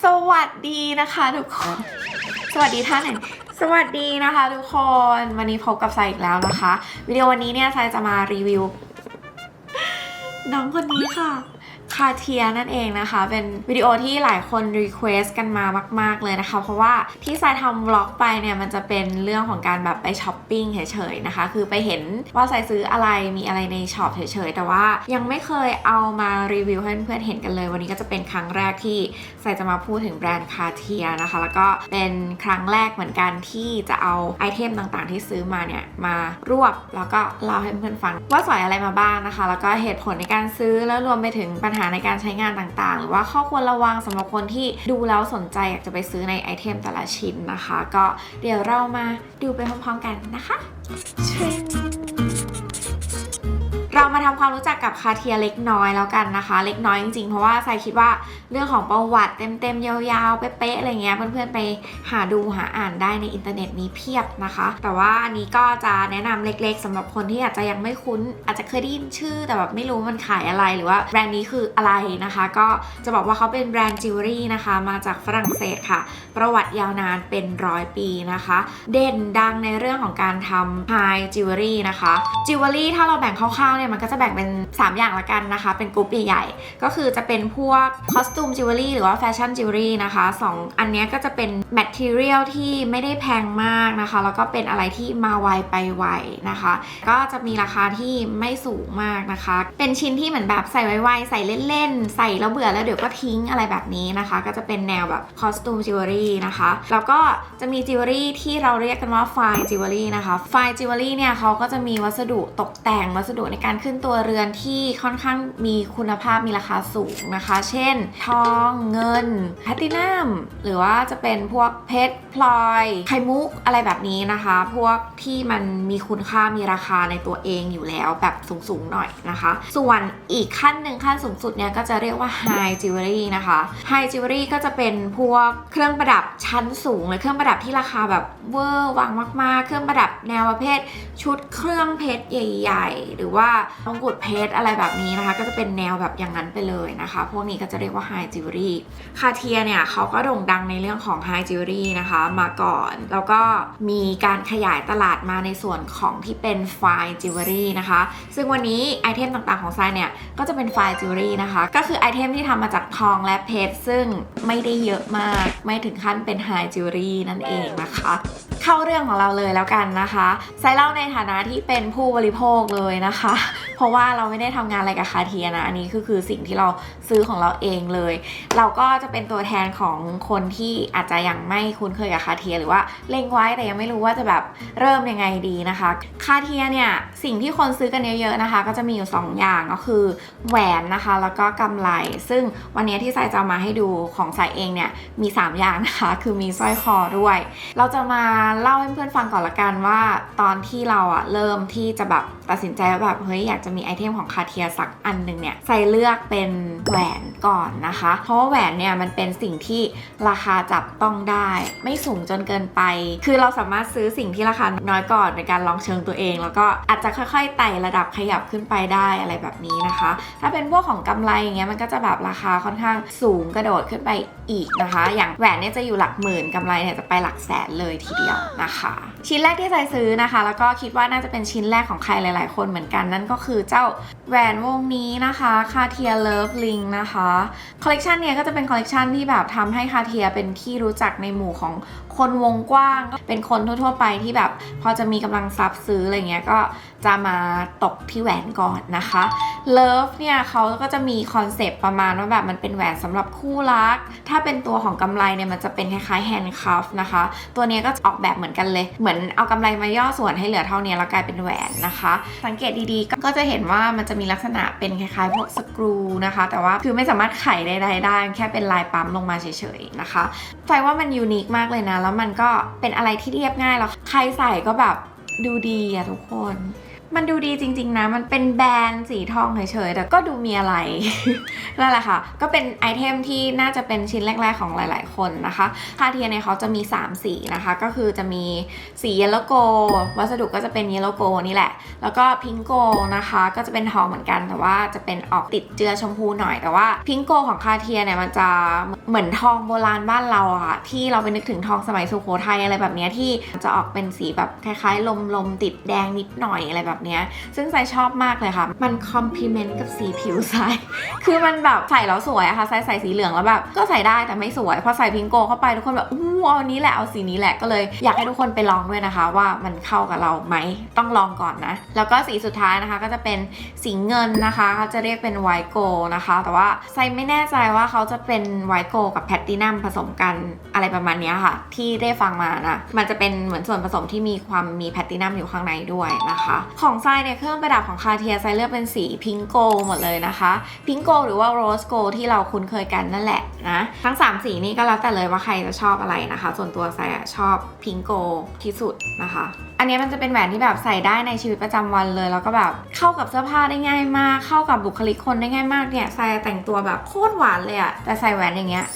สวัสดีนะคะทุกคน สวัสดีท่านหนสวัสดีนะคะทุกคน วันนี้พบกับไซอีกแล้วนะคะ วิดีโอวันนี้เนี่ยไซจะมารีวิวน้องคนนี้ค่ะ คาเทียนั่นเองนะคะ เป็นวิดีโอที่หลายคนรีเควสกันมามาก ๆ เลยนะคะ เพราะว่าที่ทรายทำวล็อกไปเนี่ย มันจะเป็นเรื่องของการแบบไปช้อปปิ้งเฉยๆนะคะ คือไปเห็นว่าทรายซื้ออะไรมีอะไรในช็อปเฉยๆ แต่ว่ายังไม่เคยเอามารีวิวให้เพื่อนๆเห็นกันเลย วันนี้ก็จะเป็นครั้งแรกที่ทรายจะมาพูดถึงแบรนด์คาเทียนะคะ แล้วก็เป็นครั้งแรกเหมือนกันที่จะเอาไอเทมต่างๆ ที่ซื้อมาเนี่ยมารวบแล้วก็เล่าให้เพื่อนๆฟังว่าสอยอะไรมาบ้างนะคะ แล้วก็เหตุผลในการซื้อแล้วรวมไปถึงปัญหาในการใช้งานต่างๆ หรือว่าข้อควรระวังสำหรับคนที่ดูแล้วสนใจอยากจะไปซื้อในไอเทมแต่ละชิ้นนะคะ ก็เดี๋ยวเรามาดูไปพร้อมๆกันนะคะ เรามาทำความรู้จักกับคาเทียเล็กน้อยแล้วกันนะคะ เล็กน้อยจริงๆ เพราะว่าใส่คิดว่าเรื่องของประวัติเต็มๆ ยาวๆ เป๊ะๆ อะไรเงี้ย เพื่อนๆ ไปหาดูหาอ่านได้ในอินเทอร์เน็ตมีเพียบนะคะ แต่ว่าอันนี้ก็จะแนะนำเล็กๆสำหรับคนที่อาจจะยังไม่คุ้น อาจจะเคยได้ยินชื่อ แต่แบบไม่รู้มันขายอะไรหรือว่าแบรนด์นี้คืออะไรนะคะ ก็จะบอกว่าเขาเป็นแบรนด์จิวเวลรี่นะคะ มาจากฝรั่งเศสค่ะ ประวัติยาวนานเป็นร้อยปีนะคะ เด่นดังในเรื่องของการทำไฮจิวเวลรี่นะคะจิวเวลรี่ถ้าเราแบ่งคร่าวๆเนี่ยมันก็จะแบ่งเป็น 3 อย่างละกันนะคะ เป็นกลุ่มใหญ่ๆก็คือจะเป็นพวกคอสตูมจิวเวลรี่หรือว่าแฟชั่นจิวเวลรี่นะคะสองอันนี้ก็จะเป็นแมทเทียลที่ไม่ได้แพงมากนะคะ แล้วก็เป็นอะไรที่มาไวไปไวนะคะ ก็จะมีราคาที่ไม่สูงมากนะคะ เป็นชิ้นที่เหมือนแบบใส่ไวๆใส่เล่นๆ ใส่แล้วเบื่อแล้วเดี๋ยวก็ทิ้งอะไรแบบนี้นะคะ ก็จะเป็นแนวแบบคอสตูมจิวเวลรี่นะคะ แล้วก็จะมีจิวเวลรี่ที่เราเรียกกันว่าไฟจิวเวลรี่นะคะไฟจิวเวลรี่เนี่ยเขาก็จะมีวัสดุตกแต่งวัสดุในการขึ้นตัวเรือนที่ค่อนข้างมีคุณภาพมีราคาสูงนะคะ เช่น ทองเงินแพลตินัมหรือว่าจะเป็นพวกเพชรพลอยไข่มุกอะไรแบบนี้นะคะ พวกที่มันมีคุณค่ามีราคาในตัวเองอยู่แล้วแบบสูงๆหน่อยนะคะ ส่วนอีกขั้นหนึ่งขั้นสูงสุดเนี่ยก็จะเรียกว่า High Jewelry นะคะ High Jewelry ก็จะเป็นพวกเครื่องประดับชั้นสูงเลยเครื่องประดับที่ราคาแบบเวอร์วังมาก ๆ เครื่องประดับแนวประเภทชุดเครื่องเพชรใหญ่ ๆ หรือว่ามงกุฎเพชรอะไรแบบนี้นะคะ ก็จะเป็นแนวแบบอย่างนั้นไปเลยนะคะ พวกนี้ก็จะเรียกว่า High Jewelry คาเทียเนี่ยเขาก็โด่งดังในเรื่องของ High Jewelry นะคะมาก่อน แล้วก็มีการขยายตลาดมาในส่วนของที่เป็น Fine Jewelry นะคะ ซึ่งวันนี้ไอเทมต่างๆของไซเนี่ยก็จะเป็น Fine Jewelry นะคะ ก็คือไอเทมที่ทำมาจากทองและเพชรซึ่งไม่ได้เยอะมาก ไม่ถึงขั้นเป็น High Jewelry นั่นเองนะคะ เข้าเรื่องของเราเลยแล้วกันนะคะไซเล่าในฐานะที่เป็นผู้บริโภคเลยนะคะ เพราะว่าเราไม่ได้ทำงานอะไรกับคาเทียนะอันนี้คือคือสิ่งที่เราซื้อของเราเองเลย เราก็จะเป็นตัวแทนของคนที่อาจจะยังไม่คุ้นเคยกับคาเทียหรือว่าเล็งไว้แต่ยังไม่รู้ว่าจะแบบเริ่มยังไงดีนะคะคาเทียเนี่ยสิ่งที่คนซื้อกันเยอะๆนะคะ ก็จะมีอยู่ 2 อย่างก็คือแหวนนะคะ แล้วก็กำไรซึ่งวันนี้ที่ไซจะมาให้ดูของไซเองเนี่ยมี 3 อย่างนะคะ คือมีสร้อยคอด้วย เราจะมาเล่าให้เพื่อนฟังก่อนละกันว่า ตอนที่เราอะเริ่มที่จะแบบตัดสินใจว่าแบบเฮ้ยอยากจะมีไอเทมของคาเทียสักอันหนึ่งเนี่ยใส่เลือกเป็นแหวนก่อนนะคะ เพราะว่าแหวนเนี่ยมันเป็นสิ่งที่ราคาจับต้องได้ ไม่สูงจนเกินไป คือเราสามารถซื้อสิ่งที่ราคาน้อยก่อนในการลองเชิงตัวเอง แล้วก็อาจจะค่อยๆไต่ระดับขยับขึ้นไปได้อะไรแบบนี้นะคะ ถ้าเป็นพวกของกำไรอย่างเงี้ยมันก็จะแบบราคาค่อนข้างสูงกระโดดขึ้นไปอีกนะคะ อย่างแหวนเนี่ยจะอยู่หลักหมื่นกำไรเนี่ยจะไปหลักแสนเลยทีเดียวนะคะชิ้นแรกที่ใส่ซื้อนะคะ แล้วก็คิดว่าน่าจะเป็นชิ้นแรกของใครหลาย ๆ คนเหมือนกันนั่นก็คือเจ้าแหวนวงนี้นะคะคาเทียเลิฟลิงนะคะคอลเลกชันเนี้ยก็จะเป็นคอลเลกชันที่แบบทำให้คาเทียเป็นที่รู้จักในหมู่ของ คนวงกว้างเป็นคนทั่วๆไปที่แบบ พอจะมีกำลังทรัพย์ซื้ออะไรเงี้ยก็จะมาตกที่แหวนก่อนนะคะเลิฟเนี่ยเขาก็จะมีคอนเซปต์ประมาณว่าแบบมันเป็นแหวนสำหรับคู่รัก ถ้าเป็นตัวของกำไรเนี่ยมันจะเป็นคล้ายๆแฮนด์คัฟนะคะ ตัวนี้ก็ออกแบบเหมือนกันเลย เหมือนเอากำไรมาย่อส่วนให้เหลือเท่านี้แล้วกลายเป็นแหวนนะคะ สังเกตดีๆ ก็จะเห็นว่ามันจะมีลักษณะเป็นคล้ายๆพวกสกรูนะคะ แต่ว่าคือไม่สามารถไขใดๆได้แค่เป็นลายปั๊มลงมาเฉยๆนะคะไฟว่ามันยูนิคมากเลยนะแล้วมันก็เป็นอะไรที่เรียบง่ายแล้ว ใครใส่ก็แบบดูดีอะทุกคน มันดูดีจริง ๆ นะ มันเป็นแบรนด์สีทองเฉยๆ แต่ก็ดูมีอะไร นั่นแหละค่ะ ก็เป็นไอเทมที่น่าจะเป็นชิ้นแรก ๆ ของหลาย ๆ คนนะคะคาเทียเนี่ยเขาจะมี 3 สีนะคะ ก็คือจะมีสีเยลโลโก วัสดุก็จะเป็นเยลโลโกนี่แหละ แล้วก็พิงโกนะคะ ก็จะเป็นทองเหมือนกัน แต่ว่าจะเป็นออกติดเจือชมพูหน่อย แต่ว่าพิงโกของคาเทียเนี่ยมันจะเหมือนทองโบราณบ้านเราอะค่ะที่เราไปนึกถึงทองสมัยสุโขทัยอะไรแบบนี้ที่จะออกเป็นสีแบบคล้ายๆ ลมๆติดแดงนิดหน่อยอะไรแบบเนี้ย ซึ่งไซชอบมากเลยค่ะ มันคอมพลีเมนต์กับสีผิวไซคือมันแบบใส่แล้วสวยอะค่ะไซใส่สีเหลืองแล้วแบบ ก็ใส่ได้แต่ไม่สวย พอใส่พิงโกเข้าไปทุกคนแบบอู้เอาอันนี้แหละเอาสีนี้แหละก็เลยอยากให้ทุกคนไปลองด้วยนะคะ ว่ามันเข้ากับเราไหมต้องลองก่อนนะ แล้วก็สีสุดท้ายนะคะก็จะเป็นสีเงินนะคะเขาจะเรียกเป็นไวโกนะคะ แต่ว่าไซไม่แน่ใจว่าเขาจะเป็นไวโกกับแพตตินัมผสมกันอะไรประมาณนี้ค่ะ ที่ได้ฟังมานะมันจะเป็นเหมือนส่วนผสมที่มีความมีแพตตินัมอยู่ข้างในด้วยนะคะ ของของไซเนี่ยเครื่องประดับของคาเทียไซเลือกเป็นสีพิงโกหมดเลยนะคะพิงโกหรือว่าโรสโกที่เราคุ้นเคยกันนั่นแหละนะทั้ง 3 สีนี้ก็แล้วแต่เลยว่าใครจะชอบอะไรนะคะ ส่วนตัวไซอะชอบพิงโกที่สุดนะคะ อันนี้มันจะเป็นแหวนที่แบบใส่ได้ในชีวิตประจำวันเลย แล้วก็แบบเข้ากับเสื้อผ้าได้ง่ายมาก เข้ากับบุคลิกคนได้ง่ายมากเนี่ยไซแต่งตัวแบบโคตรหวานเลยอะแต่ใส่แหวนอย่างเงี้ย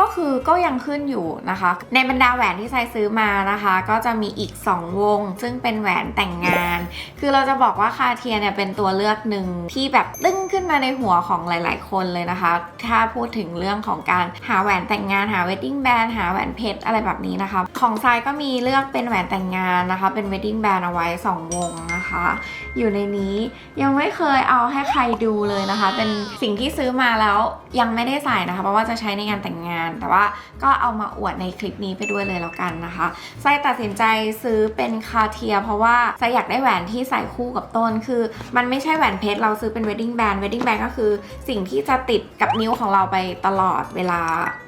ก็คือก็ยังขึ้นอยู่นะคะ ในบรรดาแหวนที่ไซซื้อมานะคะ ก็จะมีอีก 2 วง ซึ่งเป็นแหวนแต่งงาน คือเราจะบอกว่าคาเทียเนี่ยเป็นตัวเลือกหนึ่งที่แบบตึ้งขึ้นมาในหัวของหลาย ๆ คนเลยนะคะ ถ้าพูดถึงเรื่องของการหาแหวนแต่งงานหา wedding band หาแหวนเพชรอะไรแบบนี้นะคะ ของไซก็มีเลือกเป็นแหวนแต่งงานนะคะ เป็น wedding band เอาไว้ 2 วงนะคะ อยู่ในนี้ยังไม่เคยเอาให้ใครดูเลยนะคะ เป็นสิ่งที่ซื้อมาแล้วยังไม่ได้ใส่นะคะ เพราะว่าจะใช้ในงานแต่งงาน แต่ว่าก็เอามาอวดในคลิปนี้ไปด้วยเลยแล้วกันนะคะไซตัดสินใจซื้อเป็นคาเทีย เพราะว่าไซอยากได้แหวนที่ใส่คู่กับต้น คือ มันไม่ใช่แหวนเพชรเราซื้อเป็น wedding band wedding band ก็คือ สิ่งที่จะติดกับนิ้วของเราไปตลอดเวลา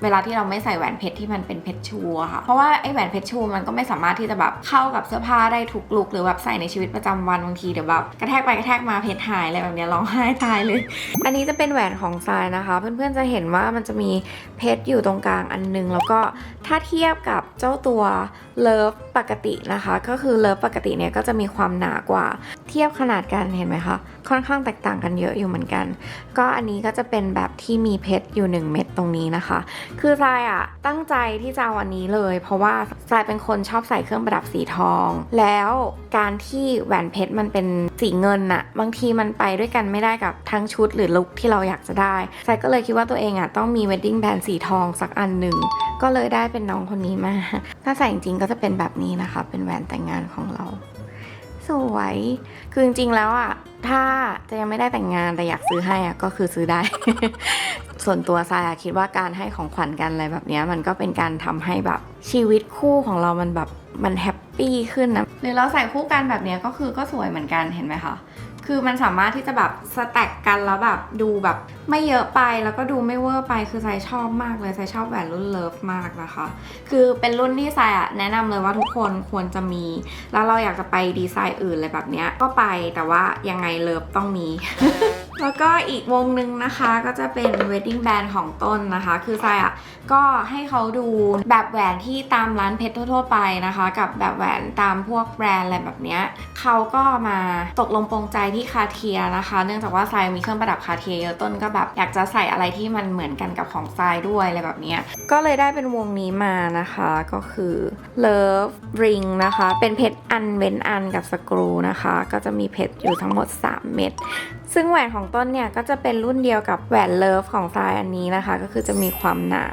เวลาที่เราไม่ใส่แหวนเพชรที่มันเป็นเพชรชูอะค่ะเพราะว่าไอ้แหวนเพชรชูมันก็ไม่สามารถที่จะแบบเข้ากับเสื้อผ้าได้ทุกลุคหรือแบบใส่ในชีวิตประจำวันบางทีเดี๋ยวแบบกระแทกไปกระแทกมาเพชรหายอะไรแบบเนี้ยร้องไห้ตายเลย อันนี้จะเป็นแหวนของทรายนะคะ เพื่อนๆจะเห็นว่ามันจะมีเพชรอยู่ตรงกลางอันนึง แล้วก็ถ้าเทียบกับเจ้าตัวเลิฟปกตินะคะ ก็คือเลิฟปกติเนี่ยก็จะมีความหนากว่า เทียบขนาดกันเห็นไหมคะค่อนข้างแตกต่างกันเยอะอยู่เหมือนกัน ก็อันนี้ก็จะเป็นแบบที่มีเพชรอยู่ 1 เม็ดตรงนี้นะคะ คือทรายอะตั้งใจที่จะเอาอันนี้เลย เพราะว่าทรายเป็นคนชอบใส่เครื่องประดับสีทอง แล้วการที่แหวนเพชรมันเป็นสีเงินอะบางทีมันไปด้วยกันไม่ได้กับทั้งชุดหรือลุคที่เราอยากจะได้ทรายก็เลยคิดว่าตัวเองอะต้องมี wedding band สีทองสักอันหนึ่ง ก็เลยได้เป็นน้องคนนี้มา ถ้าใส่จริงก็จะเป็นแบบนี้นะคะ เป็นแหวนแต่งงานของเรา สวย คือจริงๆแล้วอะถ้าจะยังไม่ได้แต่งงานแต่อยากซื้อให้อะก็คือซื้อได้ ส่วนตัวทรายคิดว่าการให้ของขวัญกันอะไรแบบนี้มันก็เป็นการทำให้แบบชีวิตคู่ของเรามันแบบมันแฮป ปี้ขึ้นนะหรือเราใส่คู่กันแบบนี้ก็คือก็สวยเหมือนกันเห็นไหมคะคือมันสามารถที่จะแบบสแต็กกันแล้วแบบดูแบบไม่เยอะไปแล้วก็ดูไม่เวอร์ไปคือไซชอบมากเลยไซชอบแหวนรุ่นเลิฟมากนะคะ คือเป็นรุ่นที่ไซอะแนะนำเลยว่าทุกคนควรจะมี แล้วเราอยากจะไปดีไซน์อื่นอะไรแบบเนี้ยก็ไปแต่ว่ายังไงเลิฟต้องมี แล้วก็อีกวงหนึ่งนะคะก็จะเป็น wedding band ของต้นนะคะ คือไซอะก็ให้เขาดูแบบแหวนที่ตามร้านเพชรทั่ว ๆ ไปนะคะ กับแบบแหวนตามพวกแบรนด์อะไรแบบเนี้ยเขาก็มาตกลงปรงใจที่คาเทียนะคะ เนื่องจากว่าไซมีเครื่องประดับคาเทียเยอะต้นก็แบบอยากจะใส่อะไรที่มันเหมือนกันกับของไซด้วยอะไรแบบเนี้ยก็เลยได้เป็นวงนี้มานะคะก็คือ Love Ring นะคะ เป็นเพชรอันเว้นอันกับสกรูนะคะ ก็จะมีเพชรอยู่ทั้งหมด 3 เม็ดซึ่งแหวนของต้นเนี่ยก็จะเป็นรุ่นเดียวกับแหวนเลิฟของทรายอันนี้นะคะ ก็คือจะมีความหนา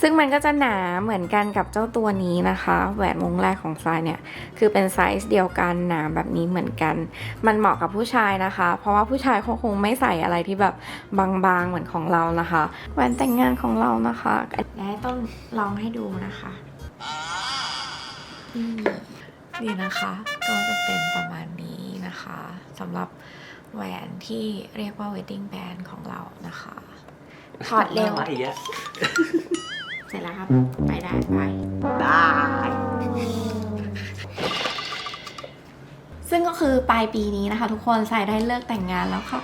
ซึ่งมันก็จะหนาเหมือนกันกับเจ้าตัวนี้นะคะ แหวนวงแรกของทรายเนี่ยคือเป็นไซส์เดียวกันหนาแบบนี้เหมือนกัน มันเหมาะกับผู้ชายนะคะ เพราะว่าผู้ชายเขาคงไม่ใส่อะไรที่แบบบางๆเหมือนของเรานะคะแหวนแต่งงานของเรานะคะเดี๋ยวให้ต้นลองให้ดูนะคะนี่นะคะ ก็จะเป็นประมาณนี้นะคะสำหรับ แหวนที่เรียกว่า wedding band ของเรานะคะ ถอดเร็ว อะไรอีกอะเสร็จแล้วครับ ไปได้ไป ได้ ซึ่งก็คือปลายปีนี้นะคะ ทุกคนใส่ได้เลิกแต่งงานแล้วค่ะ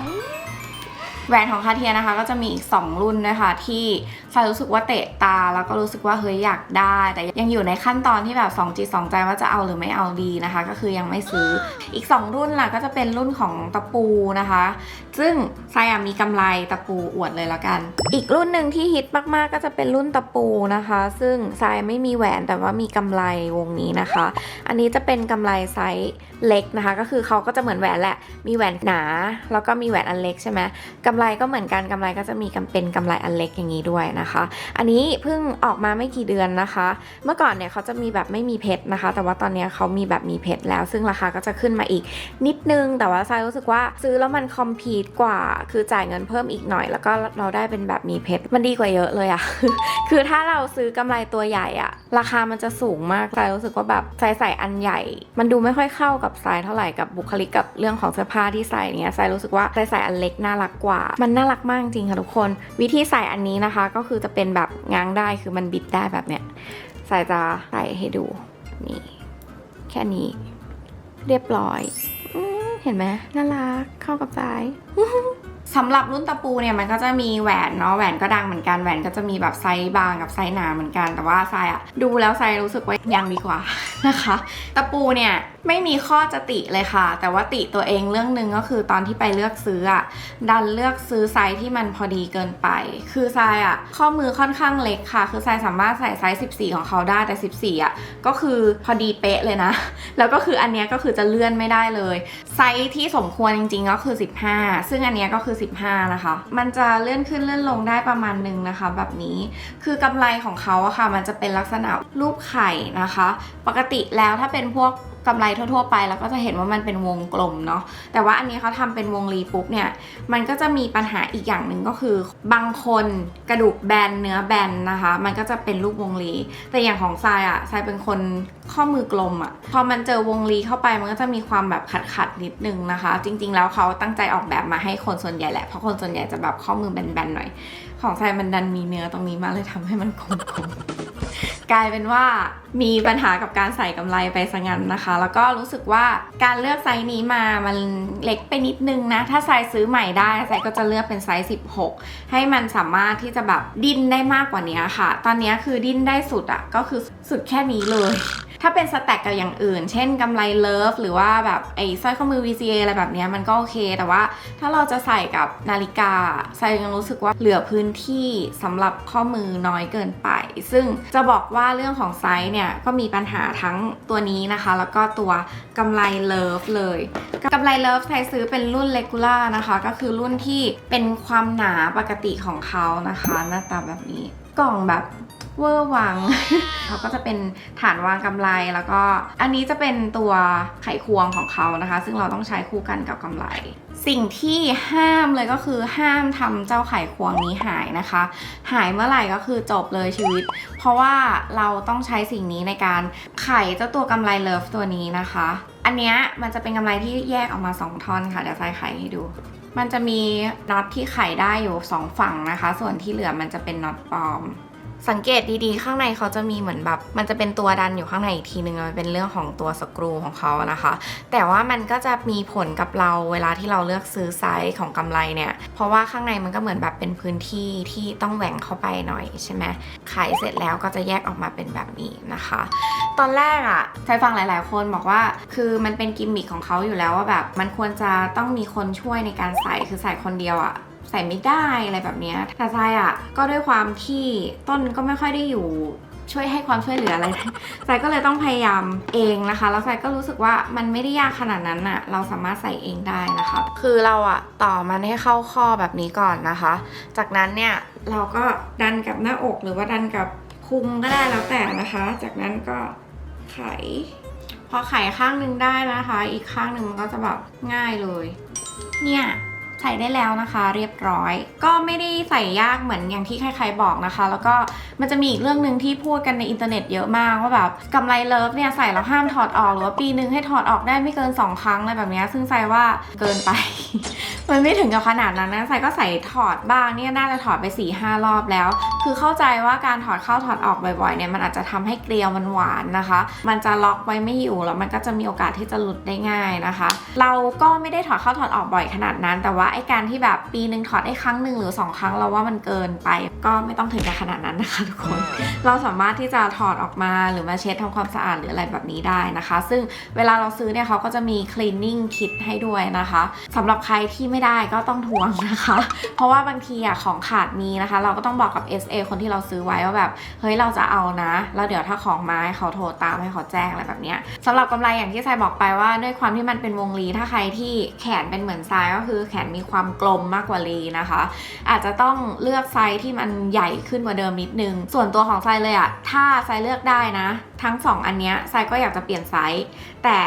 แหวนของคาเทียนะคะ ก็จะมีอีก 2 รุ่นนะคะที่ไซรายรู้สึกว่าเตะตา แล้วก็รู้สึกว่าเฮ้ยอยากได้ แต่ยังอยู่ในขั้นตอนที่แบบสองจิตสองใจว่าจะเอาหรือไม่เอาดีนะคะ ก็คือยังไม่ซื้ออีก 2 รุ่นล่ะก็จะเป็นรุ่นของตะปูนะคะ ซึ่งทรายมีกำไรตะปูอวดเลยแล้วกัน อีกรุ่นหนึ่งที่ฮิตมากๆ ก็จะเป็นรุ่นตะปูนะคะ ซึ่งทรายไม่มีแหวนแต่ว่ามีกำไรวงนี้นะคะ อันนี้จะเป็นกำไรไซส์เล็กนะคะ ก็คือเขาก็จะเหมือนแหวนแหละมีแหวนหนา แล้วก็มีแหวนอันเล็กใช่ไหมกำไรก็เหมือนกันกำไรก็จะมีกำเป็นกำไรอันเล็กอย่างนี้ด้วยนะคะ อันนี้เพิ่งออกมาไม่กี่เดือนนะคะ เมื่อก่อนเนี่ยเขาจะมีแบบไม่มีเพชรนะคะ แต่ว่าตอนนี้เขามีแบบมีเพชรแล้ว ซึ่งราคาก็จะขึ้นมาอีกนิดนึง แต่ว่าทรายรู้สึกว่าซื้อแล้วมันคอมพีทกว่า คือจ่ายเงินเพิ่มอีกหน่อย แล้วก็เราได้เป็นแบบมีเพชรมันดีกว่าเยอะเลยอะคือถ้าเราซื้อกำไรตัวใหญ่อะราคามันจะสูงมากทรายรู้สึกว่าแบบใส่ใส่อันใหญ่ มันดูไม่ค่อยเข้ากับทรายเท่าไหร่กับบุคลิกกับเรื่องของเสื้อผ้าที่ใส่เนี่ยทรายรู้สึกว่าทรายใส่อันเล็กน่ารักกว่ามันน่ารักมากจริงค่ะทุกคน วิธีใส่อันนี้นะคะ ก็คือจะเป็นแบบง้างได้คือมันบิดได้แบบเนี้ยใส่จะใส่ให้ดูนี่แค่นี้ เรียบร้อยอเห็นไหมน่ารักเข้ากับสาย สำหรับรุ่นตะปูเนี่ยมันก็จะมีแหวนเนาะแหวนก็ดังเหมือนกันแหวนก็จะมีแบบไซส์บางกับไซส์หนาเหมือนกันแต่ว่าทรายอะดูแล้วทรายรู้สึกว่ายังดีกว่านะคะ ตะปูเนี่ยไม่มีข้อจะติเลยค่ะ แต่ว่าติตัวเองเรื่องหนึ่งก็คือตอนที่ไปเลือกซื้ออะดันเลือกซื้อไซส์ที่มันพอดีเกินไป คือทรายอะข้อมือค่อนข้างเล็กค่ะ คือทรายสามารถใส่ไซส์14 ของเขาได้แต่ 14อะก็คือพอดีเป๊ะเลยนะ แล้วก็คืออันเนี้ยก็คือจะเลื่อนไม่ได้เลย ไซส์ที่สมควรจริงๆก็คือ 15 ซึ่งอันเนี้ยก็คือ15 นะคะ มันจะเลื่อนขึ้นเลื่อนลงได้ประมาณหนึงนะคะ แบบนี้คือกำไรของเขาอะค่ะ มันจะเป็นลักษณะรูปไข่นะคะ ปกติแล้วถ้าเป็นพวก กำไรทั่วๆไปเราก็จะเห็นว่ามันเป็นวงกลมเนาะแต่ว่าอันนี้เขาทำเป็นวงรีปุ๊บเนี่ยมันก็จะมีปัญหาอีกอย่างหนึ่งก็คือบางคนกระดูกแบนเนื้อแบนนะคะ มันก็จะเป็นรูปวงรี แต่อย่างของทรายอะทรายเป็นคนข้อมือกลมอะพอมันเจอวงรีเข้าไปมันก็จะมีความแบบขัดขัดๆนิดนึงนะคะ จริง ๆ แล้วเขาตั้งใจออกแบบมาให้คนส่วนใหญ่แหละเพราะคนส่วนใหญ่จะแบบข้อมือแบนๆหน่อย ของทรายมันดันมีเนื้อตรงนี้มากเลยทำให้มันกลมๆ กลายเป็นว่ามีปัญหากับการใส่กำไรไปซะงั้นนะคะ แล้วก็รู้สึกว่าการเลือกไซส์นี้มามันเล็กไปนิดนึงนะ ถ้าไซส์ซื้อใหม่ได้ไซส์ก็จะเลือกเป็นไซส์ 16 ให้มันสามารถที่จะแบบดิ้นได้มากกว่านี้ค่ะ ตอนนี้คือดิ้นได้สุดอะก็คือสุดแค่นี้เลย ถ้าเป็นสแต็กกับอย่างอื่น เช่นกำไรเลิฟหรือว่าแบบไอ้สร้อยข้อมือ VCA อะไรแบบนี้มันก็โอเค แต่ว่าถ้าเราจะใส่กับนาฬิกาไซยังรู้สึกว่าเหลือพื้นที่สำหรับข้อมือน้อยเกินไป ซึ่งจะบอกว่าเรื่องของไซส์เนี่ยก็มีปัญหาทั้งตัวนี้นะคะ แล้วก็ตัวกำไรเลิฟเลยกำไรเลิฟไซซื้อเป็นรุ่นเลกูล่านะคะ ก็คือรุ่นที่เป็นความหนาปกติของเขานะคะ หน้าตาแบบนี้กล่องแบบ เวอร์วัง เขาก็จะเป็นฐานวางกำไรแล้วก็อันนี้จะเป็นตัวไขควงของเขานะคะ ซึ่งเราต้องใช้คู่กันกับกำไรสิ่งที่ห้ามเลยก็คือห้ามทำเจ้าไขควงนี้หายนะคะ หายเมื่อไหร่ก็คือจบเลยชีวิต เพราะว่าเราต้องใช้สิ่งนี้ในการไขเจ้าตัวกำไรเลิฟตัวนี้นะคะ อันเนี้ยมันจะเป็นกำไรที่แยกออกมาสองท่อนค่ะเดี๋ยวใส่ไขให้ดูมันจะมีน็อตที่ไขได้อยู่สองฝั่งนะคะ ส่วนที่เหลือมันจะเป็นน็อตปลอม สังเกตดีๆ ข้างในเขาจะมีเหมือนแบบ มันจะเป็นตัวดันอยู่ข้างในอีกทีนึงมันเป็นเรื่องของตัวสกรูของเขานะคะ แต่ว่ามันก็จะมีผลกับเราเวลาที่เราเลือกซื้อไซส์ของกำไรเนี่ย เพราะว่าข้างในมันก็เหมือนแบบเป็นพื้นที่ที่ต้องแหว่งเข้าไปหน่อยใช่ไหมขายเสร็จแล้วก็จะแยกออกมาเป็นแบบนี้นะคะ ตอนแรกอะใช้ฟังหลาย ๆ คนบอกว่า คือมันเป็นกิมมิคของเขาอยู่แล้วว่าแบบ มันควรจะต้องมีคนช่วยในการใส่คือใส่คนเดียวอะ ใส่ไม่ได้อะไรแบบเนี้ยแต่ทรายอะก็ด้วยความที่ต้นก็ไม่ค่อยได้อยู่ช่วยให้ความช่วยเหลืออะไรทรายก็เลยต้องพยายามเองนะคะ แล้วทรายก็รู้สึกว่ามันไม่ได้ยากขนาดนั้นอะเราสามารถใส่เองได้นะคะ คือเราอะต่อมันให้เข้าข้อแบบนี้ก่อนนะคะ จากนั้นเนี่ยเราก็ดันกับหน้าอกหรือว่าดันกับพุงก็ได้แล้วแต่นะคะ จากนั้นก็ไข พอไขข้างหนึ่งได้นะคะ อีกข้างหนึ่งมันก็จะแบบง่ายเลย เนี่ย ใส่ได้แล้วนะคะ เรียบร้อย ก็ไม่ได้ใส่ยากเหมือนอย่างที่ใครๆบอกนะคะ แล้วก็มันจะมีอีกเรื่องหนึ่งที่พูดกันในอินเทอร์เน็ตเยอะมากว่าแบบกำไรเลิฟเนี่ยใส่แล้วห้ามถอดออกหรือว่าปีนึงให้ถอดออกได้ไม่เกิน 2 ครั้งอะไรแบบนี้ซึ่งใส่ว่าเกินไป มันไม่ถึงกับขนาดนั้นนะใส่ก็ใส่ถอดบ้างเนี่ยน่าจะถอดไป4ี่ห้ารอบแล้ว คือเข้าใจว่าการถอดเข้าถอดออกบ่อยๆเนี่ยมันอาจจะทำให้เกลียวมันหวานนะคะ มันจะล็อกไว้ไม่อยู่แล้วมันก็จะมีโอกาสที่จะหลุดได้ง่ายนะคะ เราก็ไม่ได้ถอดเข้าถอดออกบ่อยขนาดนั้น แต่ว่าไอการที่แบบปีหนึ่งถอดได้ครั้งหนึ่งหรือสองครั้งเราว่ามันเกินไป ก็ไม่ต้องถึงกับขนาดนั้นนะคะทุกคน เราสามารถที่จะถอดออกมาหรือมาเช็ดทำความสะอาดหรืออะไรแบบนี้ได้นะคะ ซึ่งเวลาเราซื้อเนี่ยเขาก็จะมี cleaning kit ให้ด้วยนะคะสำหรับใครที่ไม่ได้ก็ต้องทวงนะคะ เพราะว่าบางทีอะของขาดมีนะคะ เราก็ต้องบอกกับ SA คนที่เราซื้อไว้ว่าแบบเฮ้ยเราจะเอานะแล้วเดี๋ยวถ้าของมาให้เขาโทรตามให้เขาแจ้งอะไรแบบเนี้ยสำหรับกำไรอย่างที่ทรายบอกไปว่าด้วยความที่มันเป็นวงรีถ้าใครที่แขนเป็นเหมือนทรายก็คือแขนมีความกลมมากกว่าลีนะคะ อาจจะต้องเลือกไซส์ที่มันใหญ่ขึ้นกว่าเดิมนิดนึง ส่วนตัวของไซส์เลยอะถ้าไซส์เลือกได้นะ ทั้งสองอันเนี้ยไซส์ก็อยากจะเปลี่ยนไซส์แต่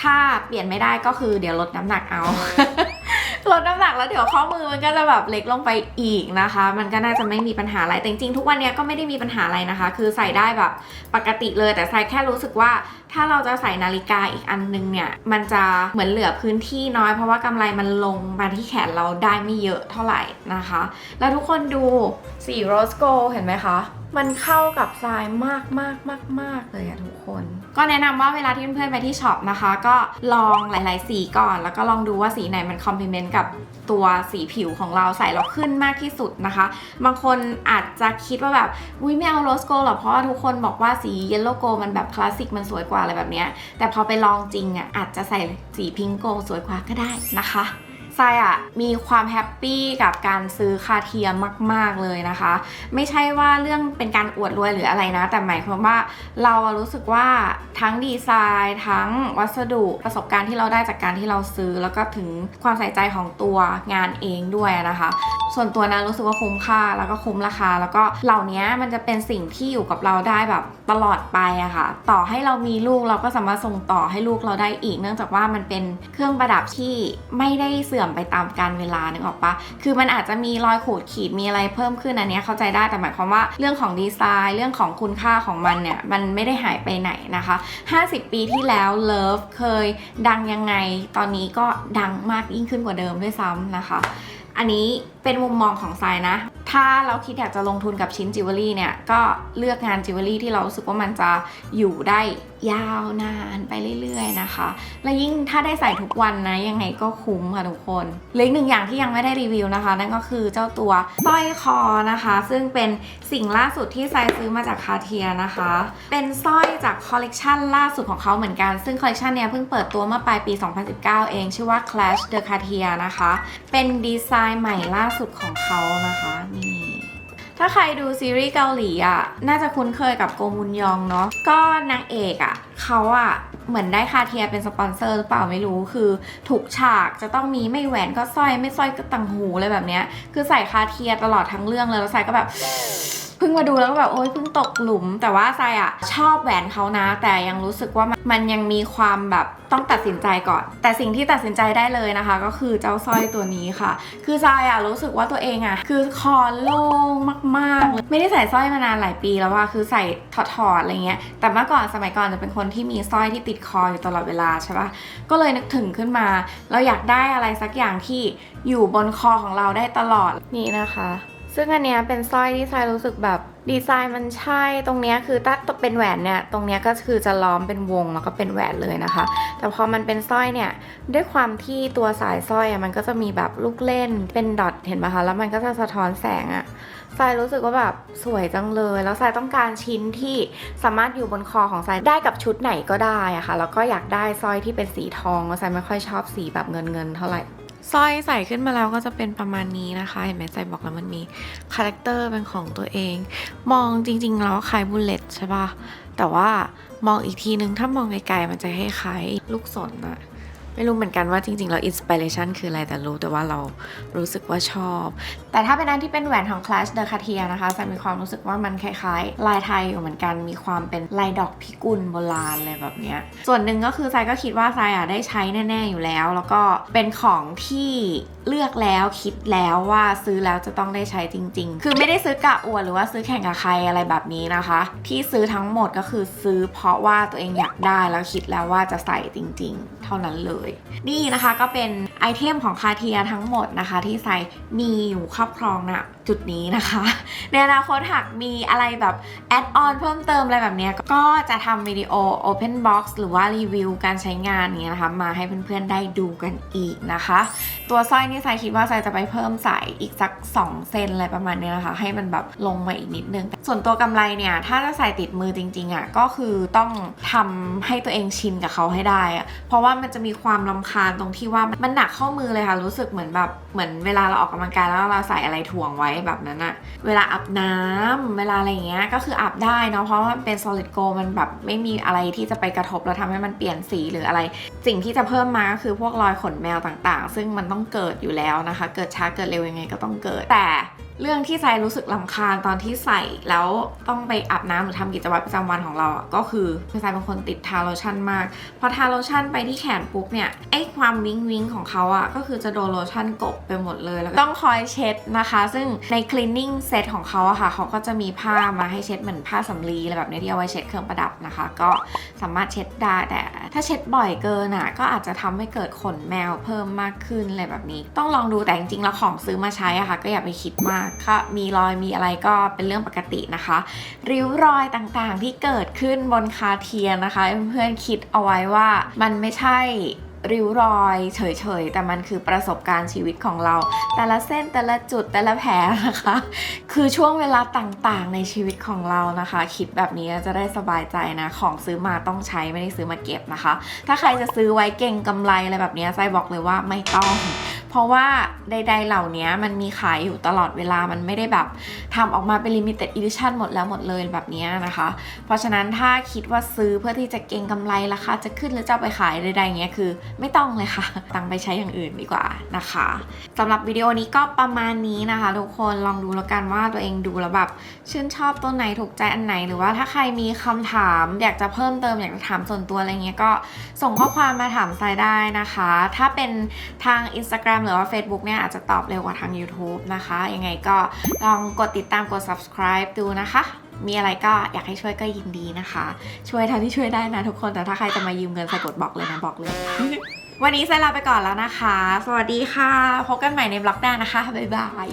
ถ้าเปลี่ยนไม่ได้ก็คือเดี๋ยวลดน้ำหนักเอา ลดน้ำหนักแล้วเดี๋ยวข้อมือมันก็จะแบบเล็กลงไปอีกนะคะ มันก็น่าจะไม่มีปัญหาอะไรแต่จริงๆทุกวันนี้ก็ไม่ได้มีปัญหาอะไรนะคะ คือใส่ได้แบบปกติเลย แต่ใส่แค่รู้สึกว่าถ้าเราจะใส่นาฬิกาอีกอันนึงเนี่ยมันจะเหมือนเหลือพื้นที่น้อย เพราะว่ากำไรมันลงมาที่แขนเราได้ไม่เยอะเท่าไหร่นะคะ แล้วทุกคนดูสีโรสโกเห็นไหมคะ มันเข้ากับทรายมากมากมากมากเลยอะทุกคน ก็แนะนำว่าเวลาที่เพื่อนๆไปที่ช็อปนะคะ ก็ลองหลาย ๆ สีก่อน แล้วก็ลองดูว่าสีไหนมันคอมพลีเมนต์กับตัวสีผิวของเราใส่แล้วขึ้นมากที่สุดนะคะ บางคนอาจจะคิดว่าแบบอุ้ยไม่เอาโรสโกหรอกเพราะว่าทุกคนบอกว่าสีเยลโลโกมันแบบคลาสสิกมันสวยกว่าอะไรแบบเนี้ยแต่พอไปลองจริงอะอาจจะใส่สีพิงโกสวยกว่าก็ได้นะคะ ทรายอะมีความแฮปปี้กับการซื้อคาเทียมมาก ๆเลยนะคะ ไม่ใช่ว่าเรื่องเป็นการอวดรวยหรืออะไรนะ แต่หมายความว่าเรารู้สึกว่าทั้งดีไซน์ ทั้งวัสดุประสบการณ์ที่เราได้จากการที่เราซื้อ แล้วก็ถึงความใส่ใจของตัวงานเองด้วยนะคะ ส่วนตัวนะรู้สึกว่าคุ้มค่าแล้วก็คุ้มราคา แล้วก็เหล่านี้มันจะเป็นสิ่งที่อยู่กับเราได้แบบตลอดไปอะค่ะ ต่อให้เรามีลูกเราก็สามารถส่งต่อให้ลูกเราได้อีก เนื่องจากว่ามันเป็นเครื่องประดับที่ไม่ได้เสื่อมไปตามการเวลานึกออกปะคือมันอาจจะมีรอยขูดขีดมีอะไรเพิ่มขึ้นอันนี้เข้าใจได้แต่หมายความว่าเรื่องของดีไซน์ เรื่องของคุณค่าของมันเนี่ยมันไม่ได้หายไปไหนนะคะ 50 ปีที่แล้วเลิฟเคยดังยังไง ตอนนี้ก็ดังมากยิ่งขึ้นกว่าเดิมด้วยซ้ำนะคะ อันนี้ เป็นมุมมองของทรายนะ ถ้าเราคิดอยากจะลงทุนกับชิ้นจิวเวลรี่เนี่ย ก็เลือกงานจิวเวลรี่ที่เรารู้สึกว่ามันจะอยู่ได้ยาวนานไปเรื่อยๆนะคะ และยิ่งถ้าได้ใส่ทุกวันนะ ยังไงก็คุ้มค่ะทุกคนเลือกหนึ่งอย่างที่ยังไม่ได้รีวิวนะคะ นั่นก็คือเจ้าตัวสร้อยคอนะคะ ซึ่งเป็นสิ่งล่าสุดที่ทรายซื้อมาจากคาเทียนะคะ เป็นสร้อยจากคอลเลกชันล่าสุดของเขาเหมือนกัน ซึ่งคอลเลกชันเนี้ยเพิ่งเปิดตัวเมื่อปลายปี 2019 เอง ชื่อว่า Clash the Cartier นะคะ เป็นดีไซน์ใหม่ล่าสุดของเขานะคะนี่ถ้าใครดูซีรีส์เกาหลีอะน่าจะคุ้นเคยกับโกมุนยองเนาะก็นางเอกอะเขาอะเหมือนได้คาเทียเป็นสปอนเซอร์หรือเปล่าไม่รู้คือถูกฉากจะต้องมีไม่แหวนก็สร้อยไม่สร้อยก็ตังหูเลยแบบเนี้ยคือใส่คาเทียตลอดทั้งเรื่องเลยแล้วใส่ก็แบบ เพิ่งมาดูแล้วก็แบบโอ๊ยเพิ่งตกหลุม แต่ว่าทรายอะชอบแหวนเขานะ แต่ยังรู้สึกว่ามันยังมีความแบบต้องตัดสินใจก่อน แต่สิ่งที่ตัดสินใจได้เลยนะคะ ก็คือเจ้าสร้อยตัวนี้ค่ะ คือทรายอะรู้สึกว่าตัวเองอะคือคอโล่งมากๆเลยไม่ได้ใส่สร้อยมานานหลายปีแล้วว่าคือใส่ถอดๆอะไรเงี้ย แต่เมื่อก่อนสมัยก่อนจะเป็นคนที่มีสร้อยที่ติดคออยู่ตลอดเวลาใช่ปะก็เลยนึกถึงขึ้นมา เราอยากได้อะไรสักอย่างที่อยู่บนคอของเราได้ตลอดนี่นะคะ ซึ่งอันเนี้ยเป็นสร้อยที่ทรายรู้สึกแบบดีไซน์มันใช่ตรงเนี้ยคือถ้าเป็นแหวนเนี่ยตรงเนี้ยก็คือจะล้อมเป็นวงแล้วก็เป็นแหวนเลยนะคะ แต่พอมันเป็นสร้อยเนี่ยด้วยความที่ตัวสายสร้อยอะมันก็จะมีแบบลูกเล่นเป็นดอทเห็นไหมคะแล้วมันก็จะสะท้อนแสงอะทรายรู้สึกว่าแบบสวยจังเลย แล้วทรายต้องการชิ้นที่สามารถอยู่บนคอของทรายได้กับชุดไหนก็ได้อะค่ะแล้วก็อยากได้สร้อยที่เป็นสีทองแล้วทรายไม่ค่อยชอบสีแบบเงินเงินเท่าไหร่ สร้อยใส่ขึ้นมาแล้วก็จะเป็นประมาณนี้นะคะ เห็นไหมใส่บอกแล้วมันมีคาแรคเตอร์เป็นของตัวเอง มองจริงๆแล้วคล้ายบุลเลตใช่ปะแต่ว่ามองอีกทีนึงถ้ามองไกลๆมันจะคล้ายๆลูกศรอะ ไม่รู้เหมือนกันว่าจริงๆ แล้วอินสปิเรชันคืออะไรแต่รู้แต่ว่าเรารู้สึกว่าชอบ แต่ถ้าเป็นอันที่เป็นแหวนของ Clash the Cartier นะคะจะมีความรู้สึกว่ามันคล้ายๆ ลายไทยอยู่เหมือนกันมีความเป็นลายดอกพิกุลโบราณอะไรแบบเนี้ยส่วนหนึ่งก็คือทรายก็คิดว่าทรายอะได้ใช้แน่ๆอยู่แล้ว แล้วก็เป็นของที่เลือกแล้วคิดแล้วว่าซื้อแล้วจะต้องได้ใช้จริง ๆ คือไม่ได้ซื้อกะอวดหรือว่าซื้อแข่งกับใครอะไรแบบนี้นะคะ ที่ซื้อทั้งหมดก็คือซื้อเพราะว่าตัวเองอยากได้แล้วคิดแล้วว่าจะใส่จริง ๆ เท่านั้นเลยนี่นะคะก็เป็นไอเทมของคาเทียทั้งหมดนะคะ ที่ใส่มีอยู่ครอบครองนะ จุดนี้นะคะในอนาคตหากมีอะไรแบบแอดออนเพิ่มเติมอะไรแบบนี้ก็จะทำวิดีโอ Open Box หรือว่ารีวิวการใช้งานอย่างเงี้ยนะคะมาให้เพื่อนๆได้ดูกันอีกนะคะ ตัวสร้อยนี่ทรายคิดว่าทรายจะไปเพิ่มสายอีกสัก 2 เซนอะไรประมาณนี้นะคะ ให้มันแบบลงมาอีกนิดนึง ส่วนตัวกำไรเนี่ย ถ้าจะใส่ติดมือจริงๆอะ่ะก็คือต้องทำให้ตัวเองชินกับเขาให้ได้อะเพราะว่ามันจะมีความลำคาญตรงที่ว่ามันหนักข้อมือเลยค่ะรู้สึกเหมือนแบบเหมือนเวลาเราออกกำลังกายแล้วเราใส่อะไรถ่วงไว้แบบนั้นอะเวลาอาบน้ำเวลาอะไรอย่างเงี้ยก็คืออาบได้เนาะเพราะว่ามันเป็น solid gold มันแบบไม่มีอะไรที่จะไปกระทบแล้วทำให้มันเปลี่ยนสีหรืออะไร สิ่งที่จะเพิ่มมาก็คือพวกรอยขนแมวต่างๆ ซึ่งมันต้องเกิดอยู่แล้วนะคะ เกิดช้าเกิดเร็วยังไงก็ต้องเกิดแต่ เรื่องที่ใจรู้สึกลำคาญตอนที่ใส่แล้วต้องไปอาบน้ำหรือทำกิจวัตรประจำวันของเราอะก็คือใจเป็นคนติดทาโลชั่นมาก พอทาโลชั่นไปที่แขนปุ๊บเนี่ยไอ้ความวิงวิงของเขาอะก็คือจะโดนโลชั่นกบไปหมดเลยแล้วต้องคอยเช็ดนะคะ ซึ่งใน cleaning set ของเขาอะค่ะเขาก็จะมีผ้ามาให้เช็ดเหมือนผ้าสำลีอะไรแบบนี้ที่เอาไว้เช็ดเครื่องประดับนะคะ ก็สามารถเช็ดได้แต่ ถ้าเช็ดบ่อยเกินอะก็อาจจะทำให้เกิดขนแมวเพิ่มมากขึ้นอะไรแบบนี้ ต้องลองดูแต่จริงๆแล้วของซื้อมาใช้อะค่ะ ก็อย่าไปคิดมากค่ะมีรอยมีอะไรก็เป็นเรื่องปกตินะคะ ริ้วรอยต่างๆที่เกิดขึ้นบนคาเทียนนะคะเพื่อนๆคิดเอาไว้ว่ามันไม่ใช่ริ้วรอยเฉยๆ แต่มันคือประสบการณ์ชีวิตของเรา แต่ละเส้นแต่ละจุดแต่ละแผลนะคะ คือช่วงเวลาต่างๆ ในชีวิตของเรานะคะ คิดแบบนี้จะได้สบายใจนะ ของซื้อมาต้องใช้ไม่ได้ซื้อมาเก็บนะคะ ถ้าใครจะซื้อไว้เก่งกำไรอะไรแบบนี้ไซบอกเลยว่าไม่ต้อง เพราะว่าใด ๆ เหล่านี้มันมีขายอยู่ตลอดเวลามันไม่ได้แบบทำออกมาเป็น limited edition หมดแล้วหมดเลยแบบนี้นะคะ เพราะฉะนั้นถ้าคิดว่าซื้อเพื่อที่จะเก็งกำไรราคาจะขึ้นหรือจะไปขายใดๆอย่างเงี้ยคือ ไม่ต้องเลยค่ะ ตังไปใช้อย่างอื่นดีกว่านะคะสำหรับวิดีโอนี้ก็ประมาณนี้นะคะทุกคนลองดูแล้วกันว่าตัวเองดูแล้วแบบชื่นชอบตัวไหนถูกใจอันไหน หรือว่าถ้าใครมีคำถาม อยากจะเพิ่มเติมอยากจะถามส่วนตัวอะไรเงี้ยก็ส่งข้อความมาถามทรายได้นะคะ ถ้าเป็นทาง Instagram หรือว่า Facebook เนี่ยอาจจะตอบเร็วกว่าทาง YouTube นะคะ ยังไงก็ลองกดติดตามกด subscribe ดูนะคะ มีอะไรก็อยากให้ช่วยก็ยินดีนะคะ ช่วยเท่าที่ช่วยได้นะทุกคนแต่ถ้าใครจะมายืมเงินใส่กดบอกเลยนะบอกเลย วันนี้ไซลาไปก่อนแล้วนะคะ สวัสดีค่ะ พบกันใหม่ในบล็อกหน้านะคะบ๊ายบาย